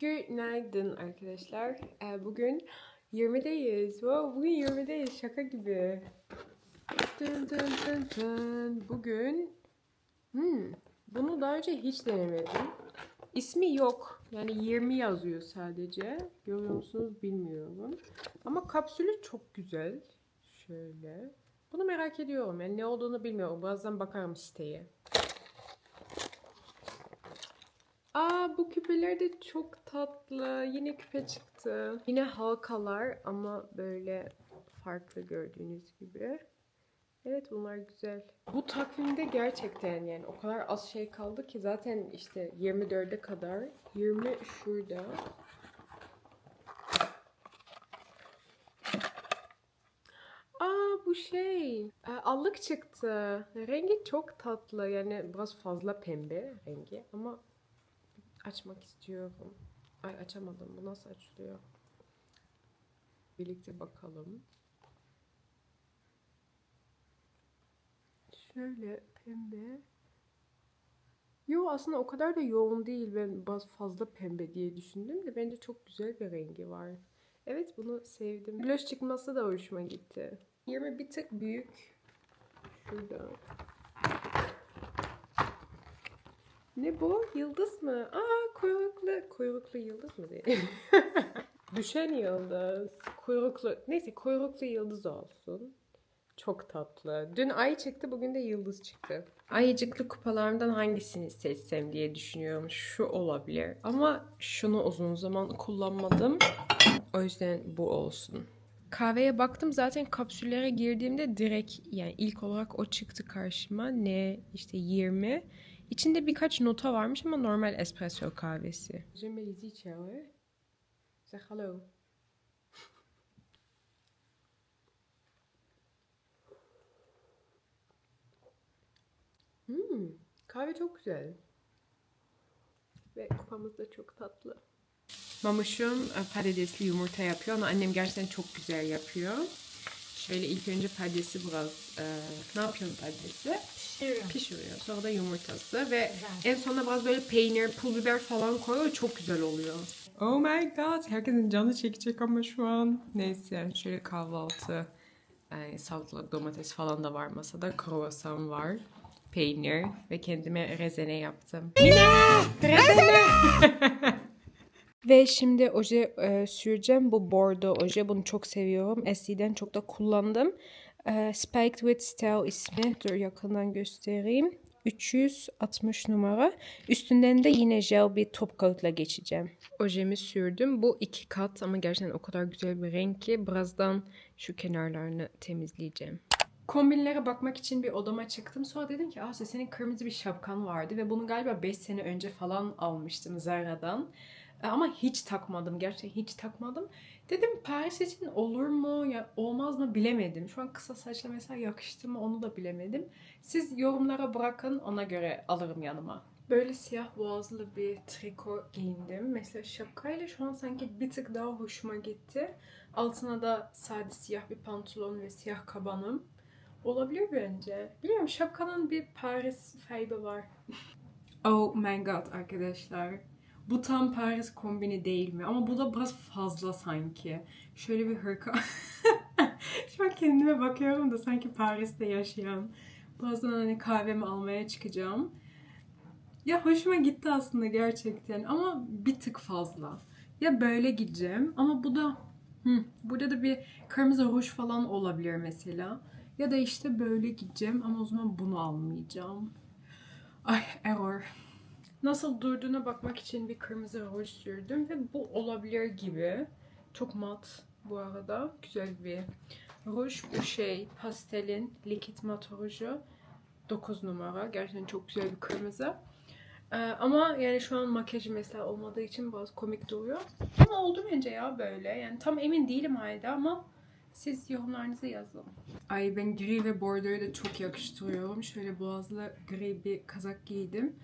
Günaydın arkadaşlar. Ee, bugün 20'deyiz. Wow, bugün 20'deyiz. Şaka gibi. Dın dın dın dın. Bugün hmm, bunu daha önce hiç denemedim. İsmi yok. Yani 20 yazıyor sadece. Görüyor musunuz bilmiyorum. Ama kapsülü çok güzel. Şöyle. Bunu merak ediyorum. Yani ne olduğunu bilmiyorum. Birazdan bakarım siteye. Aa bu küpeler de çok tatlı. Yine küpe çıktı. Yine halkalar ama böyle farklı gördüğünüz gibi. Evet bunlar güzel. Bu takvimde gerçekten yani o kadar az şey kaldı ki zaten işte 24'e kadar 20 şurada. Aa bu şey. e, Allık çıktı. Rengi çok tatlı. Yani biraz fazla pembe rengi ama açmak istiyorum. Ay açamadım. Bu nasıl açılıyor? Birlikte bakalım. Şöyle pembe. Yo aslında o kadar da yoğun değil. Ben fazla pembe diye düşündüm de bence çok güzel bir rengi var. Evet bunu sevdim. Blush çıkması da hoşuma gitti. 20 bir tık büyük. Şurada. Ne bu? Yıldız mı? Aa kuyruklu. Kuyruklu yıldız mı diye. Düşen yıldız. Kuyruklu. Neyse kuyruklu yıldız olsun. Çok tatlı. Dün ay çıktı, bugün de yıldız çıktı. Ayıcıklı kupalarımdan hangisini seçsem diye düşünüyorum. Şu olabilir. Ama şunu uzun zaman kullanmadım. O yüzden bu olsun. Kahveye baktım zaten kapsüllere girdiğimde direkt yani ilk olarak o çıktı karşıma. Ne işte 20. İçinde birkaç nota varmış ama normal espresso kahvesi. J'aime les içeri. Say hello. Hmm, kahve çok güzel. Ve kupamız da çok tatlı. Mamuşum e, patatesli yumurta yapıyor ama annem gerçekten çok güzel yapıyor. Şöyle ilk önce patatesi biraz e, ne yapıyorsun patatesi? Pişiriyorum. Pişiriyor. Sonra da yumurtası ve en sonunda biraz böyle peynir, pul biber falan koyuyor. Çok güzel oluyor. Oh my god. Herkesin canı çekecek ama şu an. Neyse şöyle kahvaltı. Yani salatalık, domates falan da var masada. Kruvasan var. Peynir ve kendime rezene yaptım. Rezene! Ve şimdi oje e, süreceğim. Bu bordo oje. Bunu çok seviyorum. Eskiden çok da kullandım. E, Spiked with Style ismi. Dur yakından göstereyim. 360 numara. Üstünden de yine jel bir top coat'la geçeceğim. Ojemi sürdüm. Bu iki kat ama gerçekten o kadar güzel bir renk ki birazdan şu kenarlarını temizleyeceğim. Kombinlere bakmak için bir odama çıktım. Sonra dedim ki Asya senin kırmızı bir şapkan vardı ve bunu galiba 5 sene önce falan almıştım Zara'dan. E, Ama hiç takmadım. Gerçekten hiç takmadım. Dedim Paris için olur mu ya olmaz mı bilemedim. Şu an kısa saçla mesela yakıştı mı onu da bilemedim. Siz yorumlara bırakın ona göre alırım yanıma. Böyle siyah boğazlı bir triko giyindim. Mesela şapkayla şu an sanki bir tık daha hoşuma gitti. Altına da sade siyah bir pantolon ve siyah kabanım. Olabilir bence. Bilmiyorum şapkanın bir Paris vibe'ı var. oh my god arkadaşlar. Bu tam Paris kombini değil mi? Ama bu da biraz fazla sanki. Şöyle bir hırka. Şu an kendime bakıyorum da sanki Paris'te yaşayan. Birazdan hani kahvemi almaya çıkacağım. Ya hoşuma gitti aslında gerçekten ama bir tık fazla. Ya böyle gideceğim ama bu da hı, burada da bir kırmızı ruj falan olabilir mesela. Ya da işte böyle gideceğim ama o zaman bunu almayacağım. Ay error. Nasıl durduğuna bakmak için bir kırmızı ruj sürdüm ve bu olabilir gibi. Çok mat bu arada. Güzel bir ruj. Bu şey pastelin likit mat ruju. 9 numara. Gerçekten çok güzel bir kırmızı. Ee, ama yani şu an makyajı mesela olmadığı için biraz komik duruyor. Ama oldu bence ya böyle. Yani tam emin değilim halde ama siz yorumlarınızı yazın. Ay ben gri ve bordoyu da çok yakıştırıyorum. Şöyle boğazlı gri bir kazak giydim.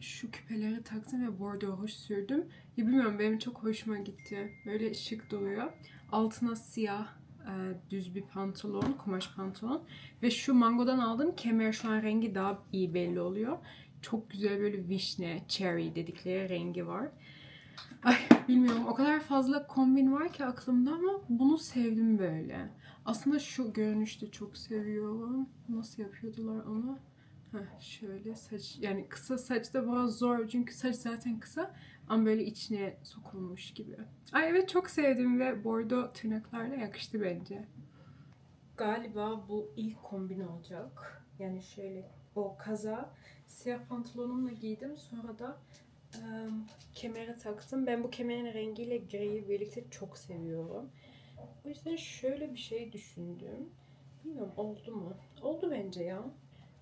Şu küpeleri taktım ve bordo ruj sürdüm. Ya bilmiyorum benim çok hoşuma gitti. Böyle şık duruyor. Altına siyah düz bir pantolon, kumaş pantolon. Ve şu mangodan aldığım kemer şu an rengi daha iyi belli oluyor. Çok güzel böyle vişne, cherry dedikleri rengi var. Ay bilmiyorum o kadar fazla kombin var ki aklımda ama bunu sevdim böyle. Aslında şu görünüşte çok seviyorum. Nasıl yapıyordular onu? Heh, şöyle saç yani kısa saç da biraz zor çünkü saç zaten kısa ama böyle içine sokulmuş gibi. Ay evet çok sevdim ve bordo tırnaklarla yakıştı bence. Galiba bu ilk kombin olacak. Yani şöyle o kaza siyah pantolonumla giydim sonra da em, kemeri taktım. Ben bu kemerin rengiyle griyi birlikte çok seviyorum. O yüzden şöyle bir şey düşündüm. Bilmiyorum oldu mu? Oldu bence ya.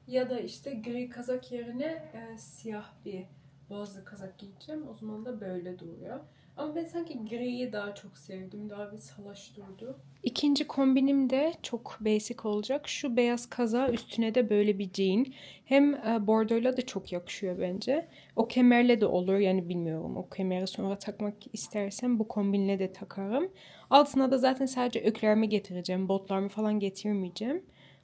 Ya da işte gri kazak yerine e, siyah bir boğazlı kazak giyeceğim. O zaman da böyle duruyor. Ama ben sanki griyi daha çok sevdim. Daha bir salaş durdu. İkinci kombinim de çok basic olacak. Şu beyaz kaza üstüne de böyle bir jean. Hem e, bordoyla da çok yakışıyor bence. O kemerle de olur yani bilmiyorum. O kemeri sonra takmak istersem bu kombinle de takarım. Altına da zaten sadece öklerimi getireceğim. Botlarımı falan getirmeyeceğim.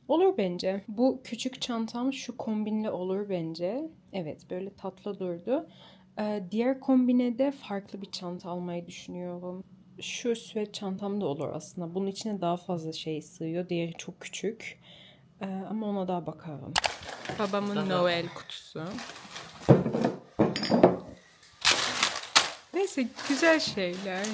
Olur bence. Bu küçük çantam şu kombinle olur bence. Evet böyle tatlı durdu. Ee, diğer kombine de farklı bir çanta almayı düşünüyorum. Şu süet çantam da olur aslında. Bunun içine daha fazla şey sığıyor. Diğeri çok küçük. Ee, ama ona daha bakarım. Babamın Noel kutusu. Neyse güzel şeyler.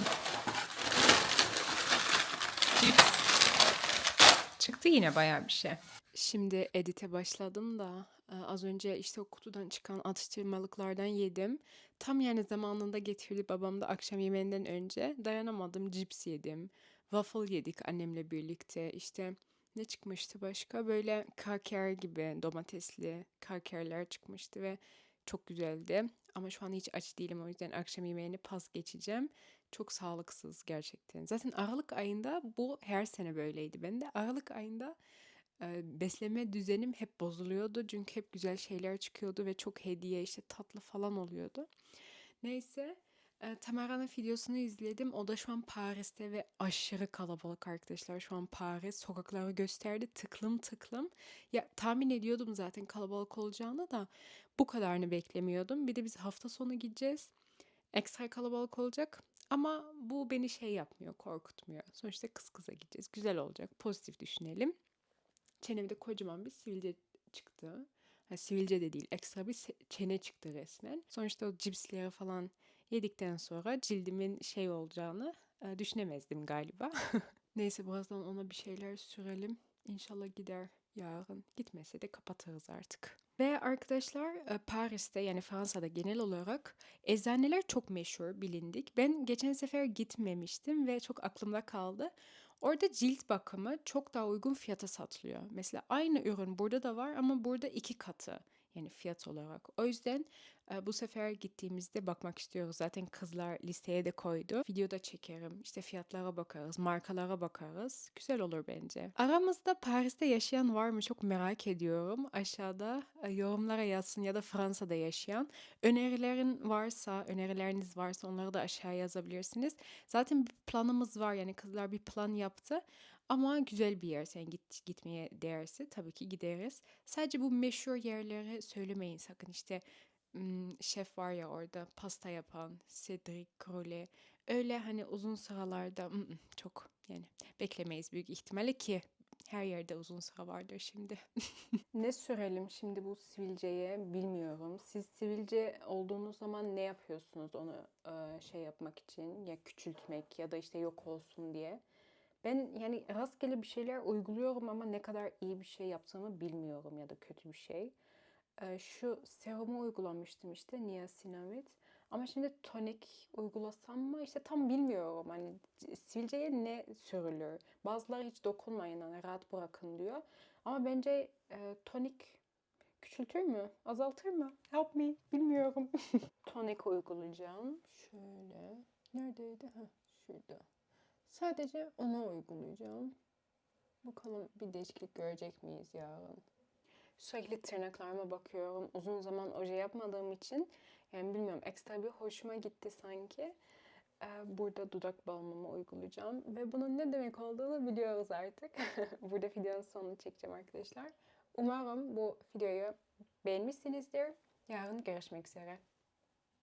Çıktı yine bayağı bir şey. Şimdi edite başladım da e, az önce işte o kutudan çıkan atıştırmalıklardan yedim. Tam yani zamanında getirdi babam da akşam yemeğinden önce. Dayanamadım cips yedim. Waffle yedik annemle birlikte. İşte ne çıkmıştı başka? Böyle kraker gibi domatesli krakerler çıkmıştı ve çok güzeldi. Ama şu an hiç aç değilim o yüzden akşam yemeğini pas geçeceğim. Çok sağlıksız gerçekten. Zaten Aralık ayında bu her sene böyleydi. Ben de Aralık ayında e, besleme düzenim hep bozuluyordu. Çünkü hep güzel şeyler çıkıyordu ve çok hediye işte tatlı falan oluyordu. Neyse e, Tamara'nın videosunu izledim. O da şu an Paris'te ve aşırı kalabalık arkadaşlar. Şu an Paris sokakları gösterdi tıklım tıklım. Ya tahmin ediyordum zaten kalabalık olacağını da bu kadarını beklemiyordum. Bir de biz hafta sonu gideceğiz. Ekstra kalabalık olacak. Ama bu beni şey yapmıyor, korkutmuyor. Sonuçta kız kıza gideceğiz. Güzel olacak. Pozitif düşünelim. Çenemde kocaman bir sivilce çıktı. Ha, sivilce de değil, ekstra bir çene çıktı resmen. Sonuçta o cipsleri falan yedikten sonra cildimin şey olacağını e, düşünemezdim galiba. Neyse birazdan ona bir şeyler sürelim. İnşallah gider yarın. Gitmese de kapatırız artık. Ve arkadaşlar e, Paris'te yani Fransa'da genel olarak eczaneler çok meşhur, bilindik. Ben geçen sefer gitmemiştim ve çok aklımda kaldı. Orada cilt bakımı çok daha uygun fiyata satılıyor. Mesela aynı ürün burada da var ama burada iki katı yani fiyat olarak. O yüzden bu sefer gittiğimizde bakmak istiyoruz. Zaten kızlar listeye de koydu. Videoda çekerim. İşte fiyatlara bakarız, markalara bakarız. Güzel olur bence. Aramızda Paris'te yaşayan var mı? Çok merak ediyorum. Aşağıda e, yorumlara yazsın ya da Fransa'da yaşayan. Önerilerin varsa, önerileriniz varsa onları da aşağıya yazabilirsiniz. Zaten bir planımız var. Yani kızlar bir plan yaptı. Ama güzel bir yer. Sen git gitmeye değerse tabii ki gideriz. Sadece bu meşhur yerleri söylemeyin sakın. İşte şef var ya orada pasta yapan Cedric Crowley. Öyle hani uzun sıralarda çok yani beklemeyiz büyük ihtimalle ki her yerde uzun sıra vardır şimdi. ne sürelim şimdi bu sivilceye bilmiyorum. Siz sivilce olduğunuz zaman ne yapıyorsunuz onu şey yapmak için ya küçültmek ya da işte yok olsun diye. Ben yani rastgele bir şeyler uyguluyorum ama ne kadar iyi bir şey yaptığımı bilmiyorum ya da kötü bir şey. Ee, şu serumu uygulamıştım işte niasinamid. Ama şimdi tonik uygulasam mı işte tam bilmiyorum. Hani sivilceye ne sürülür? Bazıları hiç dokunmayın hani rahat bırakın diyor. Ama bence e, tonik küçültür mü? Azaltır mı? Help me. Bilmiyorum. tonik uygulayacağım. Şöyle. Neredeydi? Heh, şurada. Sadece onu uygulayacağım. Bakalım bir değişiklik görecek miyiz yarın? Sürekli tırnaklarıma bakıyorum. Uzun zaman oje yapmadığım için yani bilmiyorum ekstra bir hoşuma gitti sanki. Ee, burada dudak balmımı uygulayacağım. Ve bunun ne demek olduğunu biliyoruz artık. Burada videonun sonunu çekeceğim arkadaşlar. Umarım bu videoyu beğenmişsinizdir. Yarın görüşmek üzere.